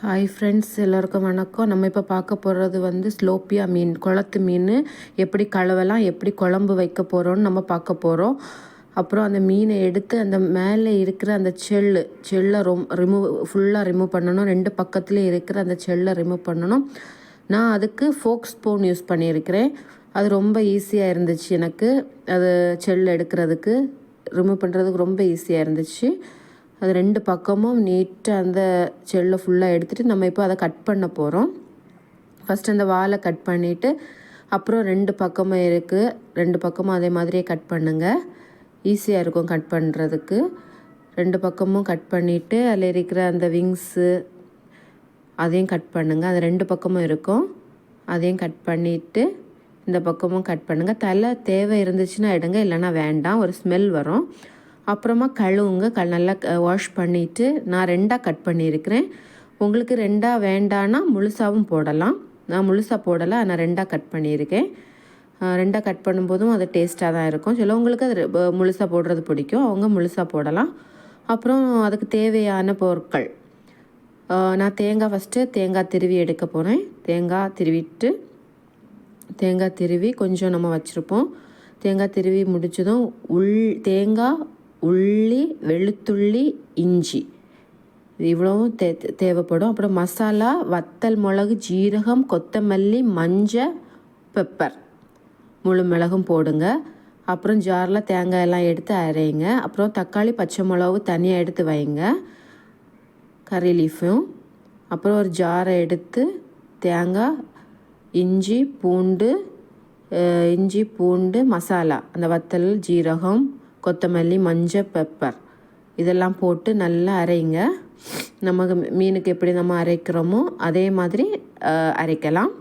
Hi friends எல்லோருக்கும் வணக்கம். நம்ம இப்போ பார்க்க போகிறது வந்து ஸ்லோப்பியா மீன் குளத்து மீன் எப்படி கழுவலாம் எப்படி குழம்பு வைக்க போகிறோம்னு நம்ம பார்க்க போகிறோம் அப்புறம் அந்த மீனை எடுத்து அந்த மேலே இருக்கிற அந்த செல்லு செல்லை ரொம் ரிமூவ் ஃபுல்லாக ரிமூவ் பண்ணணும். ரெண்டு பக்கத்துலேயும் இருக்கிற அந்த செல்லை ரிமூவ் பண்ணணும். நான் அதுக்கு ஃபோக் ஸ்பூன் யூஸ் பண்ணியிருக்கிறேன். அது ரொம்ப ஈஸியாக இருந்துச்சு எனக்கு. அது செல் எடுக்கிறதுக்கு ரிமூவ் பண்ணுறதுக்கு ரொம்ப ஈஸியாக இருந்துச்சு. அது ரெண்டு பக்கமும் நீட்டாக அந்த செல்லை ஃபுல்லாக எடுத்துகிட்டு நம்ம இப்போ அதை கட் பண்ண போகிறோம் ஃபஸ்ட் அந்த வாலை கட் பண்ணிவிட்டு அப்புறம் ரெண்டு பக்கமும் இருக்குது ரெண்டு பக்கமும் அதே மாதிரியே கட் பண்ணுங்கள் ஈஸியாக இருக்கும் கட் பண்ணுறதுக்கு ரெண்டு பக்கமும் கட் பண்ணிவிட்டு அதில் இருக்கிற அந்த விங்ஸு அதையும் கட் பண்ணுங்கள் அது ரெண்டு பக்கமும் இருக்கும். அதையும் கட் பண்ணிவிட்டு இந்த பக்கமும் கட் பண்ணுங்கள் தலை தேவை இருந்துச்சுன்னா எடுங்க இல்லைன்னா வேண்டாம். ஒரு ஸ்மெல் வரும். அப்புறமா கழுவுங்க க நல்லா வாஷ் பண்ணிவிட்டு நான் ரெண்டாக கட் பண்ணியிருக்கிறேன். உங்களுக்கு ரெண்டாக வேண்டான்னா முழுசாகவும் போடலாம். நான் முழுசாக போடலை நான் ரெண்டாக கட் பண்ணியிருக்கேன். ரெண்டாக கட் பண்ணும்போதும் அது டேஸ்ட்டாக தான் இருக்கும். சிலவங்களுக்கு அது முழுசாக போடுறது பிடிக்கும். அவங்க முழுசாக போடலாம். அப்புறம் அதுக்கு தேவையான பொருட்கள். நான் தேங்காய் ஃபஸ்ட்டு தேங்காய் திருவி எடுக்க போகிறேன் தேங்காய் திருவிட்டு தேங்காய் திருவி கொஞ்சம் நம்ம வச்சுருப்போம். தேங்காய் திருவி முடிச்சதும் உள் தேங்காய் உள்ளி வெளுத்துள்ளி இஞ்சி. இது இவ்வளவும் தே தேவைப்படும். அப்புறம் மசாலா வத்தல் மிளகு ஜீரகம் கொத்தமல்லி மஞ்சள் பெப்பர் முழு மிளகும் போடுங்க. அப்புறம் ஜாரில் தேங்காயெல்லாம் எடுத்து அரைங்க. அப்புறம் தக்காளி பச்சை மிளகு தனியாக எடுத்து வைங்க. கறி லீஃபும் அப்புறம் ஒரு ஜாரை எடுத்து தேங்காய் இஞ்சி பூண்டு இஞ்சி பூண்டு மசாலா. அந்த வத்தல் ஜீரகம் கொத்தமல்லி மஞ்சள் பெப்பர் இதெல்லாம் போட்டு நல்லா அரைங்க. நமக்கு மீனுக்கு எப்படி நம்ம அரைக்கிறோமோ அதே மாதிரி அரைக்கலாம்.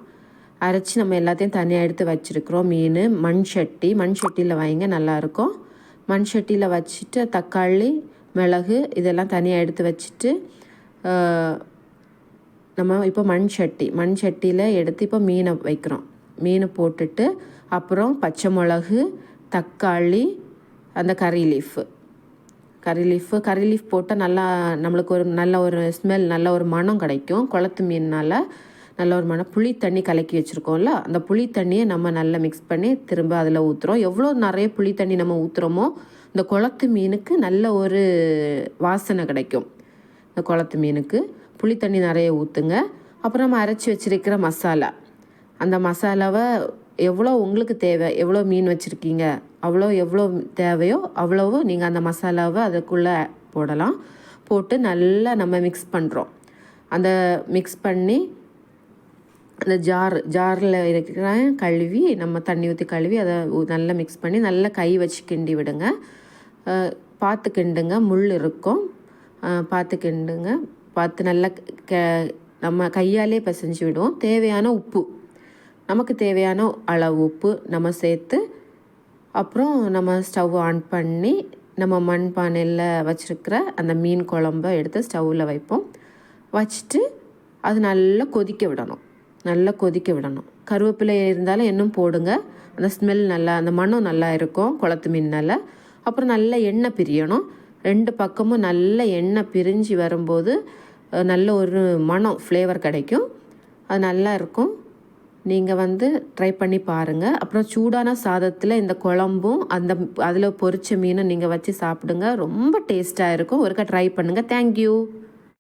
அரைச்சி நம்ம எல்லாத்தையும் தனியாக எடுத்து வச்சுருக்குறோம். மீன் மண் சட்டி. மண் சட்டியில் வைங்க நல்லாயிருக்கும். மண் சட்டியில் வச்சுட்டு தக்காளி மிளகு இதெல்லாம் தனியாக எடுத்து வச்சுட்டு நம்ம இப்போ மண் சட்டி. மண் சட்டியில் எடுத்து இப்போ மீனை வைக்கிறோம். மீனை போட்டுட்டு அப்புறம் பச்சை மிளகு தக்காளி அந்த கறி லீஃபு கறி லீஃபு கறி லீஃப் போட்டால் நல்லா நம்மளுக்கு ஒரு நல்ல ஒரு ஸ்மெல் நல்ல ஒரு மணம் கிடைக்கும். குளத்து மீனால் நல்ல ஒரு மணம். புளி தண்ணி கலக்கி வச்சுருக்கோம்ல அந்த புளி தண்ணியை நம்ம நல்லா மிக்ஸ் பண்ணி திரும்ப அதில் ஊற்றுறோம் எவ்வளோ நிறைய புளி தண்ணி நம்ம ஊற்றுறோமோ இந்த குளத்து மீனுக்கு நல்ல ஒரு வாசனை கிடைக்கும். இந்த குளத்து மீனுக்கு புளி தண்ணி நிறைய ஊற்றுங்க அப்புறம் நம்ம அரைச்சி வச்சிருக்கிற மசாலா. அந்த மசாலாவை எவ்வளோ உங்களுக்கு தேவை எவ்வளோ மீன் வச்சுருக்கீங்க அவ்வளோ எவ்வளோ தேவையோ அவ்வளவோ நீங்கள் அந்த மசாலாவை அதுக்குள்ளே போடலாம். போட்டு நல்லா நம்ம மிக்ஸ் பண்ணுறோம் அந்த மிக்ஸ் பண்ணி அந்த ஜார் ஜாரில் இருக்கிற கழுவி நம்ம தண்ணி ஊற்றி கழுவி அதை நல்லா மிக்ஸ் பண்ணி நல்லா கை வச்சு கிண்டி விடுங்க. பார்த்து கிண்டுங்க. முள் இருக்கும். பார்த்து கிண்டுங்க. பார்த்து நல்லா க நம்ம கையாலே பிசைஞ்சு விடுவோம். தேவையான உப்பு. நமக்கு தேவையான அளவு உப்பு நம்ம சேர்த்து அப்புறம் நம்ம ஸ்டவ் ஆன் பண்ணி நம்ம மண் பானையில் வச்சுருக்கிற அந்த மீன் குழம்ப எடுத்து ஸ்டவ்வில் வைப்போம். வச்சுட்டு அது நல்லா கொதிக்க விடணும். நல்லா கொதிக்க விடணும். கருவேப்பிலை இருந்தாலும் இன்னும் போடுங்க. அந்த ஸ்மெல் நல்லா அந்த மணம் நல்லா இருக்கும் குளத்து மீனால் அப்புறம் நல்ல எண்ணெய் பிரியணும். ரெண்டு பக்கமும் நல்ல எண்ணெய் பிரிஞ்சு வரும்போது நல்ல ஒரு மணம் ஃப்ளேவர் கிடைக்கும். அது நல்லா இருக்கும். நீங்கள் வந்து ட்ரை பண்ணி பாருங்கள் அப்புறம் சூடான சாதத்தில் இந்த குழம்பும் அந்த அதில் பொரிச்ச மீனும் நீங்கள் வச்சு சாப்பிடுங்க. ரொம்ப டேஸ்ட்டாக இருக்கும். ஒருக்கா ட்ரை பண்ணுங்கள் தேங்க்யூ